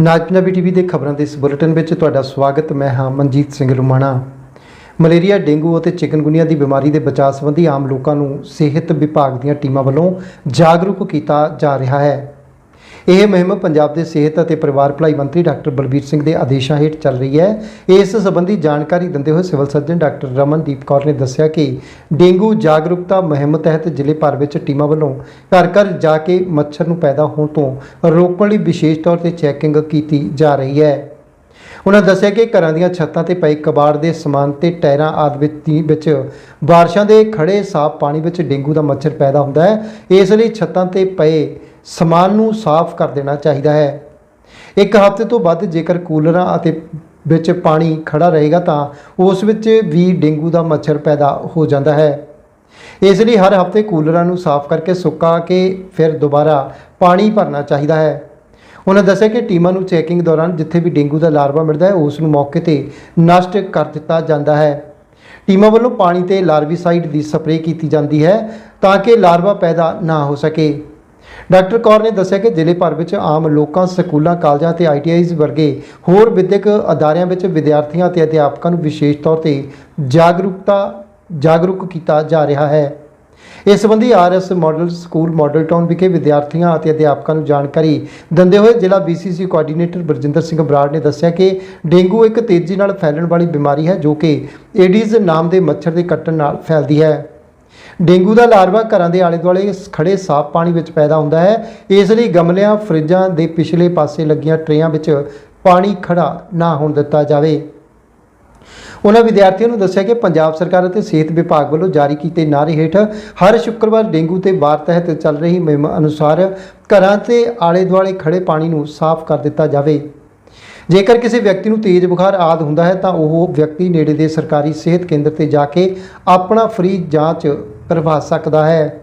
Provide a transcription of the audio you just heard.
ਨਾਜ Punjabi TV ਦੇ ਖਬਰਾਂ ਦੇ ਇਸ ਬੁਲੇਟਿਨ ਵਿੱਚ ਤੁਹਾਡਾ ਸਵਾਗਤ। ਮੈਂ ਹਾਂ ਮਨਜੀਤ ਸਿੰਘ ਰੁਮਾਣਾ ਮਲੇਰੀਆ, ਡੇਂਗੂ ਅਤੇ ਚਿਕਨਗੁਨੀਆ ਦੀ ਬਿਮਾਰੀ ਦੇ ਬਚਾਅ ਸੰਬੰਧੀ ਆਮ ਲੋਕਾਂ ਨੂੰ ਸਿਹਤ ਵਿਭਾਗ ਦੀਆਂ ਟੀਮਾਂ ਵੱਲੋਂ ਜਾਗਰੂਕ ਕੀਤਾ ਜਾ ਰਿਹਾ ਹੈ। ਇਹ ਮੁਹਿੰਮ ਪੰਜਾਬ ਦੇ ਸਿਹਤ ਅਤੇ ਪਰਿਵਾਰ ਭਲਾਈ ਮੰਤਰੀ ਡਾਕਟਰ ਬਲਬੀਰ ਸਿੰਘ ਦੇ ਆਦੇਸ਼ਾਂ ਹੇਠ ਚੱਲ ਰਹੀ ਹੈ। ਇਸ ਸੰਬੰਧੀ ਜਾਣਕਾਰੀ ਦਿੰਦੇ ਹੋਏ civil surgeon doctor Ramandeep Kaur ਨੇ ਦੱਸਿਆ ਕਿ ਡੇਂਗੂ ਜਾਗਰੂਕਤਾ ਮੁਹਿੰਮ ਤਹਿਤ ਜ਼ਿਲ੍ਹੇ ਭਰ ਵਿੱਚ ਟੀਮਾਂ ਵੱਲੋਂ ਘਰ ਘਰ ਜਾ ਕੇ ਮੱਛਰ ਨੂੰ ਪੈਦਾ ਹੋਣ ਤੋਂ ਰੋਕਣ ਲਈ ਵਿਸ਼ੇਸ਼ ਤੌਰ ਤੇ ਚੈਕਿੰਗ ਕੀਤੀ ਜਾ ਰਹੀ ਹੈ। ਉਹਨਾਂ ਦੱਸਿਆ ਕਿ ਘਰਾਂ ਦੀਆਂ ਛੱਤਾਂ ਤੇ ਪਏ ਕਬਾੜ ਦੇ ਸਮਾਨ ਤੇ ਟਾਇਰਾਂ ਆਦਿ ਵਿੱਚ ਦੀ- ਵਿੱਚ ਬਾਰਿਸ਼ਾਂ ਦੇ ਖੜੇ ਸਾਫ਼ ਪਾਣੀ ਵਿੱਚ ਡੇਂਗੂ ਦਾ ਮੱਛਰ ਪੈਦਾ ਹੁੰਦਾ ਹੈ। ਇਸ ਲਈ ਛੱਤਾਂ ਤੇ ਪਏ ਸਮਾਨ ਨੂੰ ਸਾਫ਼ ਕਰ ਦੇਣਾ ਚਾਹੀਦਾ ਹੈ। ਇੱਕ ਹਫ਼ਤੇ ਤੋਂ ਵੱਧ ਜੇਕਰ ਕੂਲਰਾਂ ਅਤੇ ਵਿੱਚ ਪਾਣੀ ਖੜਾ ਰਹੇਗਾ ਤਾਂ ਉਸ ਵਿੱਚ ਵੀ ਡੇਂਗੂ ਦਾ ਮੱਛਰ ਪੈਦਾ ਹੋ ਜਾਂਦਾ ਹੈ। ਇਸ ਲਈ ਹਰ ਹਫ਼ਤੇ ਕੂਲਰਾਂ ਨੂੰ ਸਾਫ਼ ਕਰਕੇ ਸੁੱਕਾ ਕੇ ਫਿਰ ਦੁਬਾਰਾ ਪਾਣੀ ਭਰਨਾ ਚਾਹੀਦਾ ਹੈ। ਉਹਨਾਂ ਦੱਸਿਆ ਕਿ ਟੀਮਾਂ ਨੂੰ ਚੈਕਿੰਗ ਦੌਰਾਨ ਜਿੱਥੇ ਵੀ ਡੇਂਗੂ ਦਾ ਲਾਰਵਾ ਮਿਲਦਾ ਹੈ, ਉਸ ਨੂੰ ਮੌਕੇ ਤੇ ਨਸ਼ਟ ਕਰ ਦਿੱਤਾ ਜਾਂਦਾ ਹੈ। ਟੀਮਾਂ ਵੱਲੋਂ ਪਾਣੀ ਤੇ ਲਾਰਵੀਸਾਈਡ ਦੀ ਸਪਰੇਅ ਕੀਤੀ ਜਾਂਦੀ ਹੈ ਤਾਂ ਕਿ ਲਾਰਵਾ ਪੈਦਾ ਨਾ ਹੋ ਸਕੇ। ਡਾਕਟਰ ਕੌਰ ਨੇ ਦੱਸਿਆ ਕਿ ਜ਼ਿਲ੍ਹੇ ਭਰ ਵਿੱਚ ਆਮ ਲੋਕਾਂ, ਸਕੂਲਾਂ, ਕਾਲਜਾਂ ਤੇ ਆਈਟੀਆਈਜ਼ ਵਰਗੇ ਹੋਰ ਵਿਦਿਅਕ ਅਦਾਰਿਆਂ ਵਿੱਚ ਵਿਦਿਆਰਥੀਆਂ ਅਤੇ ਅਧਿਆਪਕਾਂ ਨੂੰ ਵਿਸ਼ੇਸ਼ ਤੌਰ ਤੇ ਜਾਗਰੂਕਤਾ, ਜਾਗਰੂਕ ਕੀਤਾ ਜਾ ਰਿਹਾ ਹੈ। ਇਸ ਸੰਬੰਧੀ RS model school model town ਵਿਖੇ ਵਿਦਿਆਰਥੀਆਂ ਅਤੇ ਅਧਿਆਪਕਾਂ ਨੂੰ ਜਾਣਕਾਰੀ ਦਿੰਦੇ ਹੋਏ ਜ਼ਿਲ੍ਹਾ ਬੀਸੀਸੀ ਕੋਆਰਡੀਨੇਟਰ ਬਰਜਿੰਦਰ ਸਿੰਘ ਬਰਾੜ ਨੇ ਦੱਸਿਆ ਕਿ ਡੇਂਗੂ ਇੱਕ ਤੇਜ਼ੀ ਨਾਲ ਫੈਲਣ ਵਾਲੀ ਬਿਮਾਰੀ ਹੈ ਜੋ ਕਿ ਏਡੀਜ਼ ਨਾਮ ਦੇ ਮੱਛਰ ਦੇ ਕੱਟਣ ਨਾਲ ਫੈਲਦੀ ਹੈ। ਡੇਂਗੂ ਦਾ ਲਾਰਵਾ ਘਰਾਂ ਦੇ ਆਲੇ ਦੁਆਲੇ ਖੜੇ ਸਾਫ਼ ਪਾਣੀ ਵਿੱਚ ਪੈਦਾ ਹੁੰਦਾ ਹੈ। ਇਸ ਲਈ ਗਮਲਿਆਂ, ਫਰਿੱਜਾਂ ਦੇ ਪਿਛਲੇ ਪਾਸੇ ਲੱਗੀਆਂ ਟਰੇਆਂ ਵਿੱਚ ਪਾਣੀ ਖੜਾ ਨਾ ਹੋਣ ਦਿੱਤਾ ਜਾਵੇ। ਉਹਨਾਂ ਵਿਦਿਆਰਥੀਆਂ ਨੂੰ ਦੱਸਿਆ ਕਿ ਪੰਜਾਬ ਸਰਕਾਰ ਅਤੇ ਸਿਹਤ ਵਿਭਾਗ ਵੱਲੋਂ ਜਾਰੀ ਕੀਤੇ ਨਾਅਰੇ ਹੇਠ ਹਰ ਸ਼ੁੱਕਰਵਾਰ ਡੇਂਗੂ ਤੇ ਵਾਰ ਤਹਿਤ ਚੱਲ ਰਹੀ ਮੁਹਿੰਮ ਅਨੁਸਾਰ ਘਰਾਂ ਤੇ ਆਲੇ ਦੁਆਲੇ ਖੜੇ ਪਾਣੀ ਨੂੰ ਸਾਫ਼ ਕਰ ਦਿੱਤਾ ਜਾਵੇ। ਜੇਕਰ ਕਿਸੇ ਵਿਅਕਤੀ ਨੂੰ ਤੇਜ਼ ਬੁਖਾਰ ਆਦ ਹੁੰਦਾ ਹੈ, ਤਾਂ ਉਹ ਵਿਅਕਤੀ ਨੇੜੇ ਦੇ ਸਰਕਾਰੀ ਸਿਹਤ ਕੇਂਦਰ ਤੇ ਜਾ ਕੇ ਆਪਣਾ ਫ੍ਰੀ ਜਾਂਚ ਕਰਵਾ ਸਕਦਾ ਹੈ।